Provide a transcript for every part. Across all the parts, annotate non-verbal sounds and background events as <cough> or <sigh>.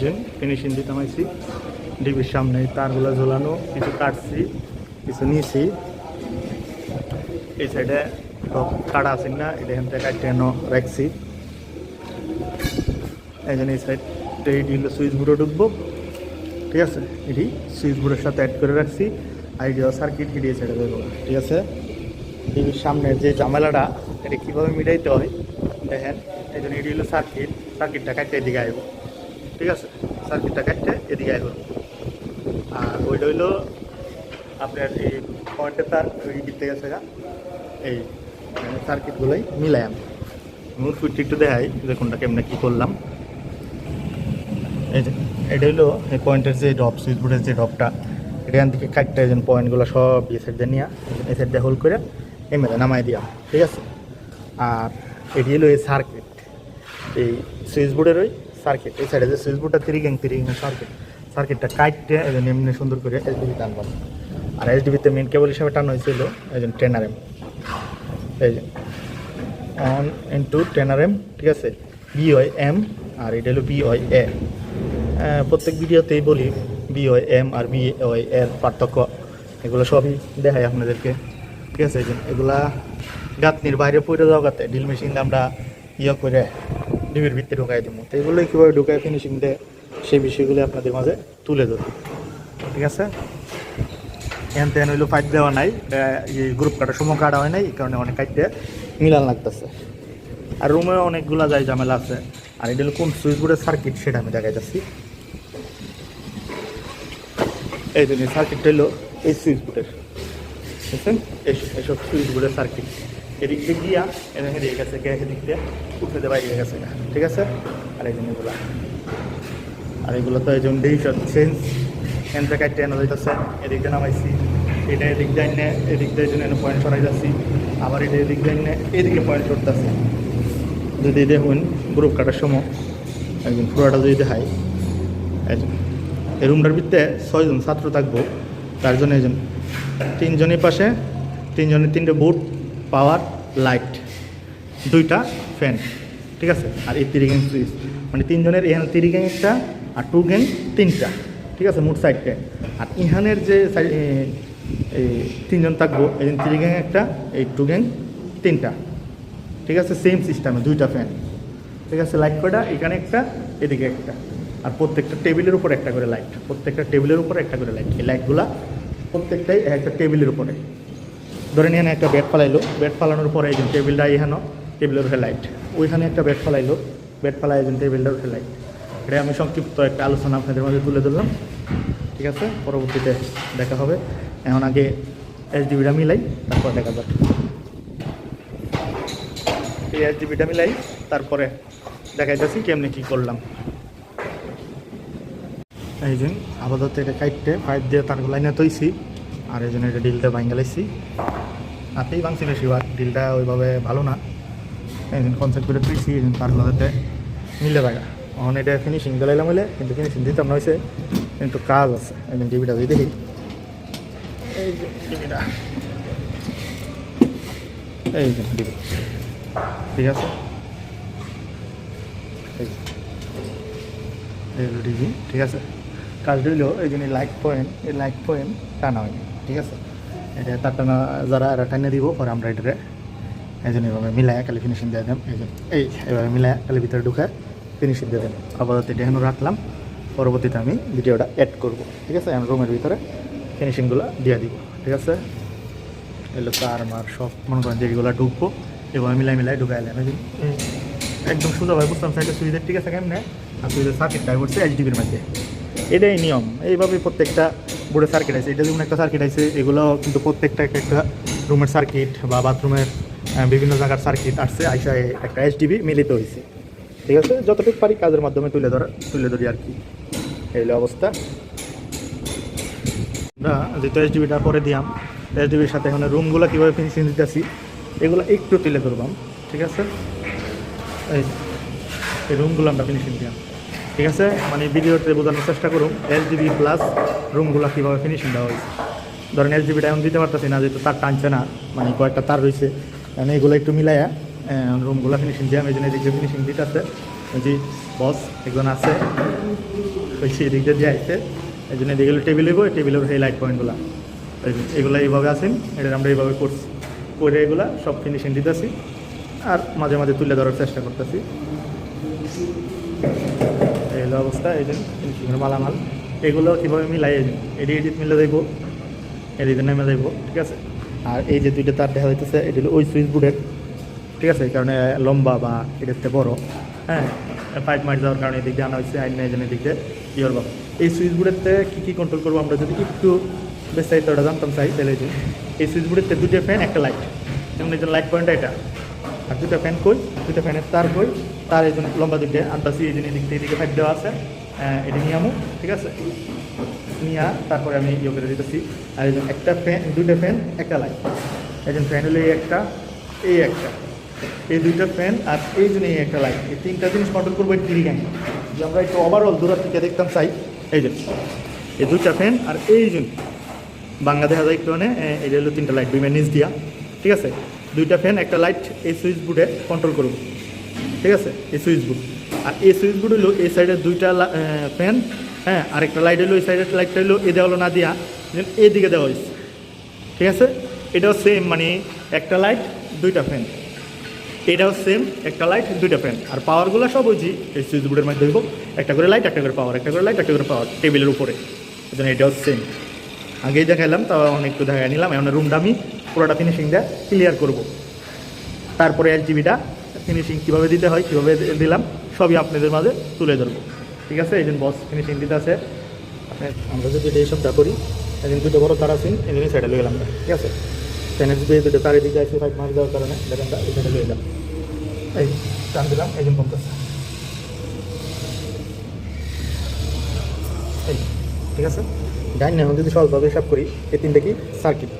যে ফিনিশিং দিতে হয়েছি ডিবির সামনে তারগুলো ঝোলানো, কিছু কাটছি, কিছু নিয়েছি এই সাইডে কাটা আছে না, এটা এখান থেকে কাটতে রাখছি। এই জন্য এই সাইড এটি হলো সুইচ বোর্ডে ঢুকবো। ঠিক আছে? এটি সুইচ বোর্ডের সাথে অ্যাড করে রাখছি। আর এটি সার্কিট এটি এই সাইডে দেবো। ঠিক আছে? ডিবির সামনের যে ঝামেলাটা, এটা কীভাবে মিটাইতে হয়? দেখেন, এই জন্য এটি হলো সার্কিট সার্কিটটা কাটতে এদিকে আইব। ঠিক আছে? সার্কিটটা কাটতে এদিকে আইব আর ওইটা হইল আপনার এই পয়েন্টের তার দিক গেছে গা। এই সার্কিটগুলোই মিলাই আমি। মূল ফুটটি একটু দেখাই, যে কোনটা কেমনে কী করলাম। এই যে, এটা হইল এই পয়েন্টের যে ড্রপ সুইচ বোর্ডের যে ড্রপটা এখান থেকে কাটতে এই পয়েন্টগুলো সব এই সাইড দিয়ে নিয়ে, এই সাইড দিয়ে হোল করে এমএলএ নামাই দিয়া, ঠিক আছে? আর এটি হলো এই সার্কিট এই সুইচ বোর্ডের ওই সার্কিট, এই সাইডে যে সুইচ বোর্ডটা গ্যাং সার্কিট, সার্কিটটা কাটতে এই জন্য এমনি সুন্দর করে এসডিবি টানবাম আর এসডিবিতে মেন কেবল হিসাবে টান হয়েছিল এই জন্য টেন আর এম এই যে one into ten R M ঠিক আছে? বি ওয়াই এম আর এটা হলো বি ওয়াই এ প্রত্যেক ভিডিওতেই বলি B Y M R B Y এর পার্থক্য। এগুলো সবই দেখাই আপনাদেরকে। ঠিক আছে এগুলা গাঁতনির বাইরে পড়ে যাওয়া গাতে ড্রিল মেশিন আমরা ইয়ে করে ডিবির ভিতরে ঢুকাই দিব। তো এগুলোই কীভাবে ঢুকায় ফিনিশিং দেয়, সেই বিষয়গুলি আপনাদের মাঝে তুলে ধরব ঠিক আছে? এন তেন হইল ফাইট দেওয়া নাই এই গ্রুপ কাটার সময় কাটা হয় নাই, এই কারণে অনেক কাটতে মিলান লাগতেছে। আর রুমে অনেকগুলা যায় ঝামেলা আছে, আর এটা হলো কোন সুইচ বোর্ডের সার্কিট সেটা আমি দেখাই যাচ্ছি এই জন্য সার্কিটটা হলো এই সুইচ বোর্ডের বুঝছেন এই- এইসব সুইচ বোর্ডের সার্কিট এদিক গিয়া এদিকে এদিকে গেছে কে এদিক দিয়ে উঠে দেওয়া গেছে। গা। ঠিক আছে? আর এই জন্য এগুলা। আর এগুলো তো এই জন্য দিই চেঞ্জ এন থেকে টেন হইতেছে এদিক দিয়ে নামাইছি, এটা এদিক দিয়ে এনে, এদিক দিয়ে জন্য পয়েন্ট সরাই যাচ্ছি, আবার এটা এদিক দিয়ে এনে, এদিকে পয়েন্ট করতেছে যদি দেখুন গ্রুপ কাটার সময় একজন পুরোটা যদি দেখাই একজন এই রুমটার ভিতরে ছয়জন ছাত্র থাকব, তার জন্য একজন তিনজনের পাশে, তিনজনের তিনটে বুট পাওয়ার, লাইট, দুইটা ফ্যান, ঠিক আছে? আর এই তিরি গ্যাং সুইচ মানে তিনজনের এখানে তিরি গ্যাং একটা আর টু গ্যাং তিনটা, ঠিক আছে? মোট সাইডটা আর ইহানের যে এই তিনজন থাকব, এই তিরি গ্যাং একটা, এই টু গ্যাং তিনটা, ঠিক আছে? সেম সিস্টেমে দুইটা ফ্যান, ঠিক আছে? লাইট কয়টা? এখানে একটা, এদিকে একটা। আর প্রত্যেকটা টেবিলের উপর একটা করে লাইট, প্রত্যেকটা টেবিলের উপর একটা করে লাইট। এই লাইটগুলা প্রত্যেকটাই একটা টেবিলের উপরে। ধরে নিয়ে একটা বেড ফালাইলো। বেড ফালানোর পরে একজন টেবিলটা এখানে, টেবিলের উপরে লাইট ওইখানে একটা বেড ফালাইলো। বেড ফালাই একজন যে টেবিলটার উপরে লাইট এটা আমি সংক্ষিপ্ত একটা আলোচনা আপনাদের মাঝে তুলে ধরলাম। ঠিক আছে? পরবর্তীতে দেখা হবে। এখন আগে এস এসডিবিটা মিলাই, তারপর দেখা যাবে এই এস এসডিবিটা মিলাই, তারপরে দেখাইতেছি কেমনি কী করলাম। এই যে, আপাতত এটা কাইটতে পাইপ দিয়ে তার লাইনে তৈছি আর এই জন্য এটা ডিলটা ভাঙে লাইছি। হাতেই ভাঙছি বেশিরভাগ। ডিলটা ওইভাবে ভালো না। এই কনসেপ্ট করে তুইছি, এই জন্য মিলে থাকা এখন এটা ফিনিশিং দিলাইলাম হলে কিন্তু ফিনিশিং দিতাম না হয়েছে কিন্তু কাজ আছে। জন্য টিভিটা যদি দেখি। এই যে টিভিটা। এই ঠিক আছে? এই ঠিক আছে? কাজ দিল এই জন্য লাইট পয়েন্ট এই লাইক পয়েন্ট টানা হয়নি। ঠিক আছে? তার টানা যারা এরা দিব পরে আমরা এটারে এই জন্য এভাবে মিলায় খালি ফিনিশিং দিয়ে দেন এই জন্য এই এভাবে মিলায় খালি ভিতরে ঢুকে ফিনিশিং দিয়ে দেন আপাতত এটা এখানে রাখলাম পরবর্তীতে আমি ভিডিওটা অ্যাড করব ঠিক আছে? আমি রুমের ভিতরে ফিনিশিংগুলো দিয়ে দিব। ঠিক আছে? এগুলো তার মার সব মনে করেন যেগুলো ঢুকবো। এভাবে মিলাই মিলাই ঢুকাইলেন এই একদম সোজা ভাই বুঝতাম সাইডে সুইচের ঠিক আছে? কেমনে? আর সুইচের সার্কিটটা করছে এইচডিবির মধ্যে এটাই নিয়ম। এইভাবে প্রত্যেকটা বোর্ডে সার্কিট আছে। এটা যেমন একটা সার্কিট আছে, এগুলো কিন্তু প্রত্যেকটা একটা একটা রুমের সার্কিট বা বাথরুমের বিভিন্ন জায়গার সার্কিট আসছে, আইসা একটা এইচডিবি মিলিত হয়েছে ঠিক আছে? যতটুকু পারি কাজের মাধ্যমে তুলে ধরা, তুলে ধরি আর কি। এই হলো অবস্থা। আমরা যেহেতু এইচডিবিটা পরে দিয়াম এইচডিবির সাথে এখন রুমগুলো কীভাবে ফিনিশিং দিতেছি, এগুলো একটু তুলে ধরবাম। ঠিক আছে? এই এই রুমগুলো আমরা ফিনিশিং দিয়াম। ঠিক আছে? মানে ভিডিওতে বোঝানোর চেষ্টা করুন এল জিবি প্লাস রুমগুলো কীভাবে ফিনিশিং দেওয়া হয়েছে। ধরেন এল জিবিটা এখন দিতে পারতেছি না, যেহেতু তার টানছে না মানে কয়েকটা তার রয়েছে মানে এগুলো একটু মিলাইয়া রুমগুলো ফিনিশিং দিয়ে, আমি এই জন্য এদিকে ফিনিশিং দিতেছে। ওই যে বস একজন আছে, ওই সেই দিক দিয়ে আসছে এই জন্য এদিকে টেবিল হইব টেবিলের সেই লাইট পয়েন্টগুলো এগুলো এইভাবে আছেন এটা আমরা এইভাবে করছি, করে এগুলা সব ফিনিশিং দিতেছি, আর মাঝে মাঝে তুলে ধরার চেষ্টা করতেছি। হলো অবস্থা, এই ফিনিশিংয়ের মালামাল। এগুলো কীভাবে মিলাই, এডি, এডিট মিলে যাইব এডিটে নেমে যাইব ঠিক আছে? আর এই যে দুইটা তার দেখা যাইতেছে, এটি ওই সুইচ বোর্ডের, ঠিক আছে? কারণে লম্বা বা এটাতে বড় হ্যাঁ? পাইপ মারি যাওয়ার কারণে এদিক দিয়ে আনা হয়েছে, আইন এজেন্ট এদিক দিয়ে ইয়র বাবা এই সুইচ বোর্ডেতে কী কী কন্ট্রোল করব আমরা যদি একটু বিস্তারিত ওটা জানতাম, চাই, তাহলে যে এই সুইচ বোর্ডেতে দুটো ফ্যান একটা লাইট যেমন এই যে লাইট পয়েন্টটা এটা, আর দুটো ফ্যান কই? দুটো ফ্যানের তার কই? তার এই জন্য লম্বা দুটো আনতাছি এই জন্য এদিক থেকে এদিকে পাইপ দেওয়া আছে। এটা নিয়ে আমু, ঠিক আছে? নিয়ে তারপরে আমি ইয়ে করে দিতেছি। আর এই একটা ফ্যান দুটো ফ্যান একটা লাইট এই জন্য ফ্যান হলো এই একটা এই একটা। এই দুইটা ফ্যান আর এই জন্য এই একটা লাইট এই তিনটা জিনিস কন্ট্রোল করব এই টিভি গ্যাং যে আমরা একটু ওভারঅল দূর থেকে দেখতাম, চাই। এই জন্য এই দুইটা ফ্যান আর এই জন্য বাংলা দেখা যায় একটু মানে এটা হলো তিনটা লাইট দুই নিচ দিয়া। ঠিক আছে? দুইটা ফ্যান একটা লাইট এই সুইচ বোর্ডে কন্ট্রোল করব। ঠিক আছে? এই সুইচ বোর্ড আর এই সুইচ বোর্ড হলো এই সাইডে দুইটা ফ্যান হ্যাঁ? আর একটা লাইট হলো এই সাইডের লাইটটা হলো এ দেওয়া না দিয়া এদিকে দেওয়া হয়েছে ঠিক আছে? এটাও সেম মানে একটা লাইট দুইটা ফ্যান এটাও সেম একটা লাইট দুইটা ফ্যান আর পাওয়ারগুলো সব ওই এই সুইচ বোর্ডের মধ্যে হইব। একটা করে লাইট একটা করে পাওয়ার একটা করে লাইট একটা করে পাওয়ার টেবিলের উপরে। এই জন্য এটাও সেম আগেই দেখাইলাম, তাও এখন একটু দেখাই নিলাম। এখন রুমটা আমি পুরোটা ফিনিশিং দিয়ে ক্লিয়ার করব। তারপরে এল জিবিটা ফিনিশিং কীভাবে দিতে হয়, কীভাবে দিলাম, সবই আপনাদের মাঝে তুলে ধরবো। ঠিক আছে, এই বস ফিনিশিং দিতে আছে। আমরা যদি এটা এইসবটা করি, এদিন দুটো বড় তার আছেন এদিনই সাইডে লয়ে গেলাম ঠিক আছে? ফ্যানের যদি দুটো তার এদিকে আসে ফাইভ মার্ক দেওয়ার কারণে দেখেন সাইডে লয়ে গেলাম। এই টান দিলাম জন্য কমতেছে এই, ঠিক আছে? ডাইন এখন যদি সহজভাবে হিসাব করি এই তিনটে কি? সার্কিট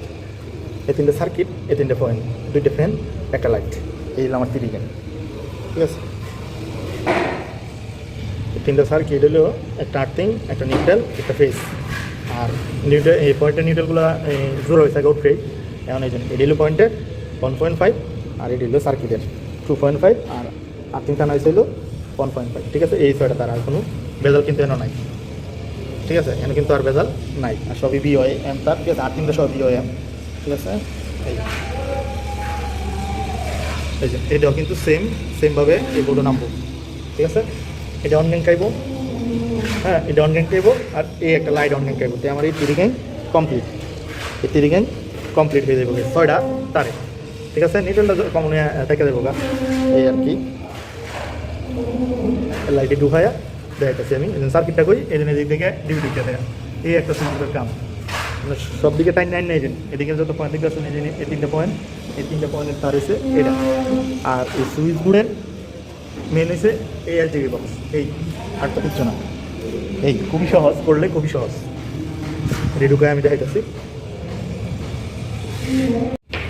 এই তিনটে সার্কিট এই তিনটে পয়েন্ট দুইটা ফ্যান একটা লাইট এই হলো আমার তিরি গেন ঠিক আছে। তিনটা সার্কিট হলো, একটা আর্থিং একটা নিউট্রাল একটা ফেস আর নিউট্রাল এই পয়েন্টের নিউট্রালগুলো জোর হয়েছে আউট ফ্রেই এখন এই জন্য এটি হলো পয়েন্টের ওয়ান পয়েন্ট ফাইভ আর এটি হলো সার্কিটের টু পয়েন্ট ফাইভ আর আর্থিং টানা হয়েছিল ওয়ান পয়েন্ট ফাইভ ঠিক আছে, এই ছয়টা তার আর কোনো বেজাল কিন্তু এনে নাই। ঠিক আছে এনে কিন্তু আর ভেজাল নাই। আর সবই বি হয় এম তার ঠিক আছে আর্থিংটা সব বি এম ঠিক আছে। এটাও কিন্তু সেম সেমভাবে এই বোর্ডও নামবো ঠিক আছে? এটা অনলাইন খাইবো হ্যাঁ এটা অনলাইন খাইবো আর এই একটা লাইট অনলাইন খাইবো তো আমার এই তিরি গ্যাং কমপ্লিট এই তিরি গ্যাং কমপ্লিট হয়ে যাবে। ছয়টা তারে। ঠিক আছে? নিটেলটা কমনে দেখে দেবো গা। এই আর কি। লাইটে ঢুকায়া দেখাচ্ছি আমি। সার্কিটটা করি, এই জন্য এদিক থেকে ডিভিডিটা দেখা এই একটা সুন্দর কাম। সব দিকে টাইম নাইন নেই এদিকে যত পয়েন্ট দিকে আছে, এই এই তিনটা পয়েন্ট এই তিনটা পয়েন্টের তার হয়েছে এটা। আর এই সুইচ বোর্ডের মেন হয়েছে এই আর জিবি বক্স এই আর তো কিছু না। এই, খুবই সহজ, করলে খুবই সহজ। ঢুকায় আমি দেখাইতেছি।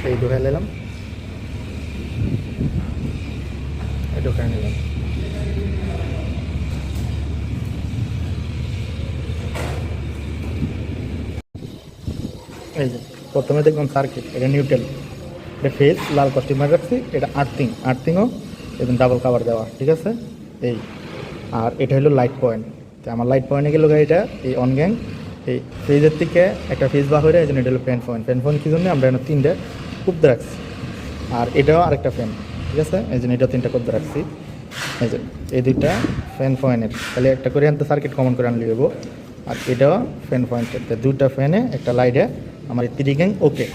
এই ঢুকায় নিলাম। এই ঢুকায় নিলাম। এই যে, প্রথমে দেখলাম সার্কিট এটা নিউট্রাল এটা ফেস লাল কস্টিমার রাখছি, এটা আর্থিং আর্থিংও এবং ডাবল কাভার দেওয়া, ঠিক আছে? এই, আর এটা হলো লাইট পয়েন্ট আমার লাইট পয়েন্টে গেল এটা, এই অন গ্যাং এই ফেজের থেকে একটা ফেজ বা হয়ে এই জন্য এটা হলো ফ্যান পয়েন্ট ফ্যান পয়েন্ট কী জন্য? আমরা এখানে তিনটে কুপতে রাখছি। আর এটাও আরেকটা ফ্যান ঠিক আছে? এই জন্য এটাও তিনটা কুপতে রাখছি। এই যে, এই দুইটা ফ্যান পয়েন্টের তাহলে একটা করে আনতে সার্কিট কমন করে আনলে আর এটাও ফ্যান পয়েন্টের দুইটা ফ্যানে একটা লাইটে আমার তিরি গ্যাং ওকে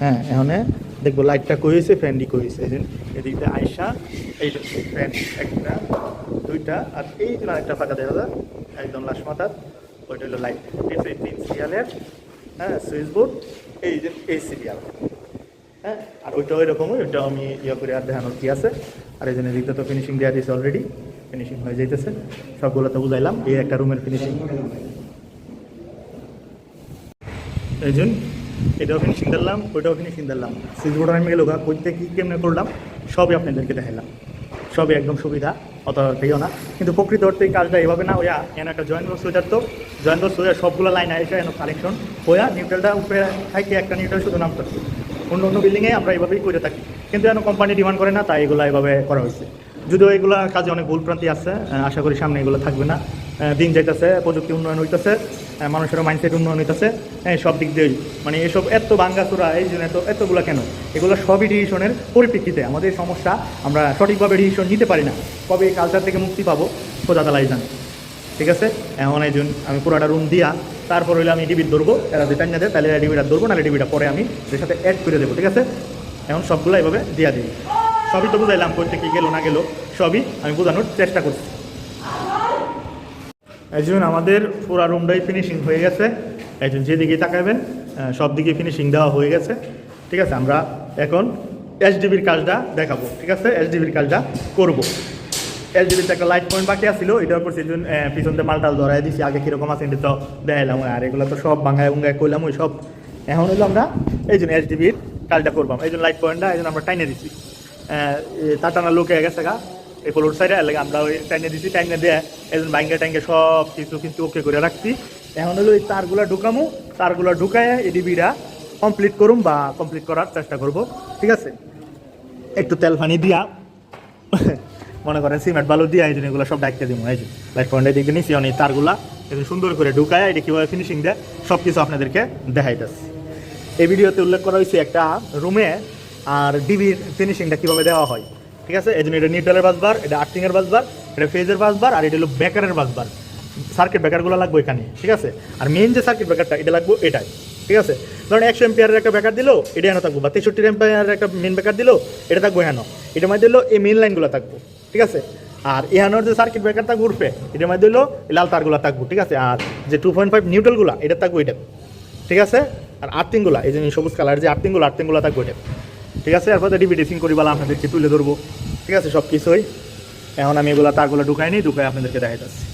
হ্যাঁ এখানে দেখব লাইটটা কইছে কই হয়েছে এই যে এদিক দিয়ে আয়সা এই ফ্যান একটা, দুইটা, আর এই যে আরেকটা ফাঁকা দেখা যায়, একদম লাস্ট মাথার, ওইটা হলো লাইট এই তিন সিরিয়ালের হ্যাঁ সুইচ বোর্ড এই যে এই সিরিয়াল হ্যাঁ আর ওইটা ওই রকমই ওইটা আমি ইয়ে করে আর দেখানোর কি আছে। আর এই জন্য এদিকটা তো ফিনিশিং দেওয়া দিয়েছে অলরেডি ফিনিশিং হয়ে যাইতেছে। সবগুলো তো বুঝাইলাম, এই একটা রুমের ফিনিশিং জন্য এটাও ফিনিশিং দিলাম ওইটাও ফিনিশিং দিলাম সুইচ বোর্ড আমি গেলো করতে কী কেমনে করলাম, সবই আপনাদেরকে দেখাইলাম। সবই একদম সুবিধা, অত পেয়েও না। কিন্তু প্রকৃত অর্থে এই কাজটা এভাবে না হইয়া, এন একটা জয়েন্ট বক্স হয়ে তো জয়েন্ট বক্স হয়ে সবগুলো লাইন এসে এন কানেকশন হইয়া নিউট্রালটা উপরে থাকে একটা নিউট্রাল শুধু নামতে। অন্য অন্য বিল্ডিংয়ে আমরা এইভাবেই করে থাকি। কিন্তু এন কোম্পানি ডিমান্ড করে না, তাই এগুলো এভাবে করা হয়েছে যদিও এগুলো কাজে অনেক ভুল প্রান্তি আছে, আশা করি সামনে এগুলো থাকবে না। দিন যাইতেছে প্রযুক্তি উন্নয়ন হইতেছে আহ, মানুষের মাইন্ডসেট উন্নয়ন হইতেছে হ্যাঁ সব দিক দিয়েই। মানে এসব এত বাঙ্গাচোরা এই জন্য এত এতগুলো কেন? এগুলো সবই ডিসিশনের পরিপ্রেক্ষিতে। আমাদের সমস্যা আমরা সঠিকভাবে ডিসিশন নিতে পারি না। কবে এই কালচার থেকে মুক্তি পাবো? খোদা তালাই জানে। ঠিক আছে? এমন এই জন্য আমি পুরোটা রুম দিয়া তারপর হইলে আমি ডিবিট ধরবো এরা যে টাইম দেয় তাহলে ডিবিটা ধরবো নাহলে ডিবিটা পরে আমি এর সাথে অ্যাড করে দেবো ঠিক আছে? এখন সবগুলো এভাবে দিয়া দিই। সবই তো বুঝাইলাম করতে কি গেলো না গেলো সবই আমি বোঝানোর চেষ্টা করছি। এই জন্য আমাদের পুরো রুমটাই ফিনিশিং হয়ে গেছে। একজন যেদিকে তাকাবেন সব দিকে ফিনিশিং দেওয়া হয়ে গেছে। ঠিক আছে, আমরা এখন এইচডিবির কাজটা দেখাবো। ঠিক আছে এইচডিবির কাজটা করব। এইচডিবিতে একটা লাইট পয়েন্ট বাকি আছিল এটার উপর সেদিন পিছন দিয়ে মালটাল ধরাই দিছি। আগে কীরকম আছে এটা তো দেখাইলাম। আর এগুলো তো সব বাঙ্গায় উঙ্গায় করলাম ওই সব। এখন হলো আমরা এই জন্য এইচডিবির কাজটা করবাম এই জন্য লাইট পয়েন্টটা এই জন্য আমরা টাইনে দিছি। তার টানা লোকে গেছে গা। এই ফ্লোর সাইডে লাগে আমরা ওই টাইনে দিছি টাইনে দিয়ে একজন ব্যাঙ্গে ট্যাঙ্গে সব কিছু কিন্তু ওকে করে রাখছি। এখন হলো এই তারগুলা ঢুকামু, তারগুলা ঢুকায় এডিবিটা কমপ্লিট করুম বা কমপ্লিট করার চেষ্টা করব, ঠিক আছে? একটু তেল পানি দিয়া, <laughs> মনে করেন সিমেন্ট বালু দিয়া এই জন্য এগুলো সব ডাকতে দিব এই যে লাইট পয়েন্টের দিকে নিচ্ছি অনেক তারগুলা একদম সুন্দর করে ঢুকায়, এটা কীভাবে ফিনিশিং দেয় সব কিছু আপনাদেরকে দেখাইতেছি। এই ভিডিওতে উল্লেখ করা হয়েছে একটা রুমে আর ডিবির ফিনিশিংটা কীভাবে দেওয়া হয়? ঠিক আছে? এই জন্য এটা নিউট্রালের বাসবার, এটা আর্থিংয়ের বাসবার, এটা ফেজের বাসবার, আর এটা হলো বেকারের বাসবার। সার্কিট ব্রেকারগুলো লাগবে এখানে, ঠিক আছে? আর মেন যে সার্কিট ব্রেকারটা এটা লাগবে এটাই, ঠিক আছে? ধরুন একশো এম্পিয়ারের একটা ব্যাকার দিলো, এটা হেন থাকব। বা তেষট্টি এম্পিয়ারের একটা মেন ব্যাকার দিলো, এটা থাকব হেন এটার মধ্যে দিলো এই মেন লাইনগুলো থাকব, ঠিক আছে? আর এহানোর যে সার্কিট ব্রেকার থাকবে উঠবে এটার মধ্যে দিলো লাল তারগুলো থাকব, ঠিক আছে? আর যে টু পয়েন্ট ফাইভ নিউট্রালগুলো এটা থাকব এটা ঠিক আছে? আর আর্থিংগুলো এই যে সবুজ কালার যে আর্থিংগুলো আর্থিংগুলো থাকব এটা ঠিক আছে? এরপর ডিভিডেসিং করি, বলা আপনাদেরকে তুলে ধরবো। ঠিক আছে? সব কিছুই এখন আমি এগুলো তারগুলো ঢুকাই নিই, ঢুকাই আপনাদেরকে দেখাই যাচ্ছি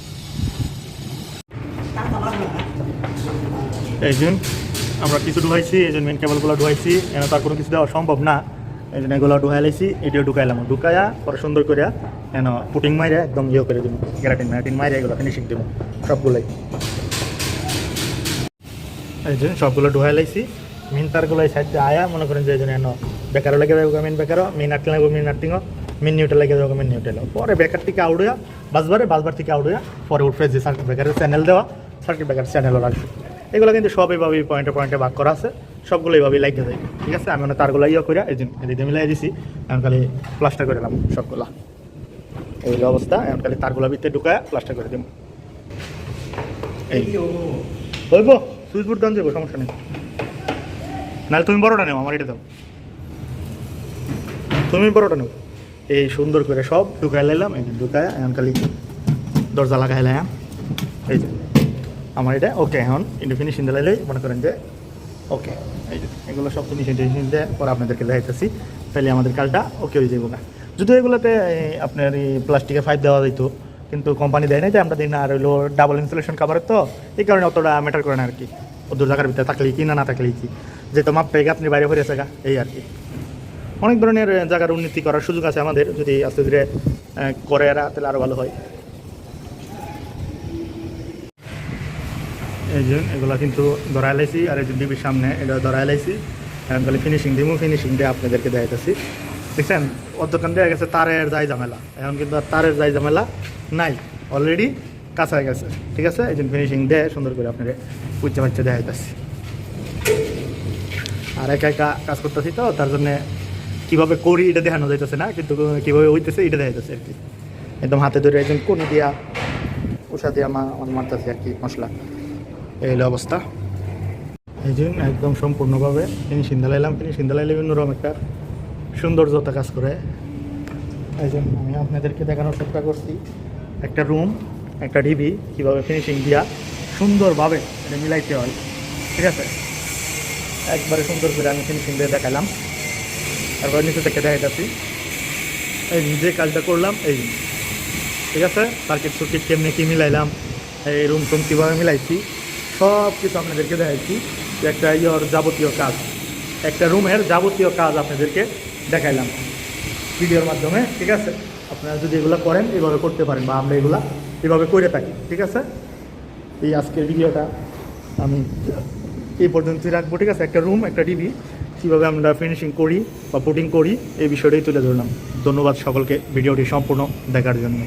এই আমরা কিছু ঢুকাইছি, এই জন্য মেন কেবলগুলো ঢুকাইছি। এনে তার কোনো কিছু দেওয়া সম্ভব না। এই জন্য এগুলো ঢুকাই লাইছি, এটিও ঢুকাইলাম। ঢুকাইয়া পরে সুন্দর করে এন পুটিং মাইরে একদম ইয়ে করে দিব গ্যারাটিন ম্যারাটিন মাইরে এগুলো ফিনিশিং দেবো সবগুলোই। এই জন্য সবগুলো ঢুকাই লাইছি। মেন তারগুলো সাইডে আয়া, মনে করেন যে এই জন্য এন বেকারও লেগে যাব মেন বেকারও মেন আর্টিং লাগবে মেন মেন মেন নিউট্রাল পরে বেকার থেকে আউট হইয়া, বাসবারে, বাসবার থেকে আউট হইয়া, পরে উঠবে যে সার্কিট ব্রেকারের চ্যানেল দেওয়া সার্কিট ব্রেকার চ্যানেলও রাখবে এগুলো কিন্তু সব এইভাবেই পয়েন্টে পয়েন্টে ভাগ করা আছে, সবগুলো এইভাবেই লাগিয়ে যায় ঠিক আছে? আমি মানে তারগুলো ইয়ে করে, এই জন্য এদিকে মিলাই দিছি, আমি খালি প্লাস্টার করে দিলাম সবগুলা। এই অবস্থা এখন খালি তারগুলো ভিতরে ঢুকায় প্লাস্টার করে দিব এই। বলব সুইচ বোর্ড দাম যাব? সমস্যা নেই। নাহলে তুমি বড়টা নেও, আমার এটা দাও। তুমি বড়টা নেও। এই সুন্দর করে সব ঢুকাই লাইলাম ঢুকায় এখন খালি দরজা লাগাই লাইলাম এই যে, আমার এটা ওকে এখন এটা ফিনিশিং দিলাইলেই মনে করেন যে ওকে এই যে, এগুলো সব ফিনিশিং টিনিশিং দিয়ে পরে আপনাদেরকে দেখাইতেছি তাহলে আমাদের কালটা ওকে হয়ে যাব না যদিও এগুলোতে আপনার এই প্লাস্টিকের পাইপ দেওয়া যেত কিন্তু কোম্পানি দেয় না যে আমরা দিই না, আর হইল ডাবল ইনসুলেশন কাভারের তো, এই কারণে অতটা ম্যাটার করে না আর কি। অত জায়গার ভিতরে থাকলেই কি না না থাকলেই কি। যেহেতু মাপটা আপনি বাইরে হয়ে গা, এই আর কি। অনেক ধরনের জায়গার উন্নতি করার সুযোগ আছে আমাদের যদি আস্তে ধীরে করে এরা তাহলে আরও ভালো হয়। এই যে এগুলো কিন্তু ধরাই লাইছি, আর এই যে ডিবির সামনে এটা ধরাই লাইছি। এখন ফিনিশিং দিব ফিনিশিং দিয়ে আপনাদেরকে দেখাইতেছি। দেখছেন অতক্ষণ দেওয়া গেছে, তারের যাই ঝামেলা। এখন কিন্তু আর তারের যাই ঝামেলা নাই অলরেডি কাঁচা হয়ে গেছে। ঠিক আছে? এই ফিনিশিং দেয় সুন্দর করে আপনাদের উচ্চ বাচ্চা দেখাইতেছি। আর একা একা কাজ করতেছি তো, তার জন্য কীভাবে করি এটা দেখানো যাইতেছে না, কিন্তু কীভাবে হইতেছে এটা দেখাইতেছে আর কি। একদম হাতে ধরে একজন কোনি দিয়া, উষা দিয়া মা আমার মারতেছে আর কি মশলা। এই হলো অবস্থা। এই যে একদম সম্পূর্ণভাবে ফিনিশিং দিলাইলাম ফিনিশিং দিলাইলে অন্যরকম একটা সৌন্দর্যতা কাজ করে। এই জন্য আমি আপনাদেরকে দেখানোর চেষ্টা করছি। একটা রুম একটা ডিবি কীভাবে ফিনিশিং দিয়া সুন্দরভাবে এটা মিলাইতে হয়। ঠিক আছে? একবারে সুন্দর করে আমি ফিনিশিং দিয়ে দেখালাম তারপর নিচে থেকে দেখাইতেছি এই যে কাজটা করলাম, এই ঠিক আছে? সার্কিট সুর্কিট কেমনি কী মিলাইলাম, এই রুম টুম কীভাবে মিলাইছি সব কিছু আপনাদেরকে দেখাইছি। একটা ইয়র যাবতীয় কাজ, একটা রুমের যাবতীয় কাজ আপনাদেরকে দেখাইলাম ভিডিওর মাধ্যমে, ঠিক আছে? আপনারা যদি এগুলো করেন, এভাবে করতে পারেন বা আমরা এগুলা এভাবে করে থাকি, ঠিক আছে? এই আজকের ভিডিওটা আমি এই পর্যন্তই রাখব, ঠিক আছে? একটা রুম একটা টিভি কীভাবে আমরা ফিনিশিং করি বা পুটিং করি, এই বিষয়টাই তুলে ধরলাম। ধন্যবাদ সকলকে, ভিডিওটি সম্পূর্ণ দেখার জন্য।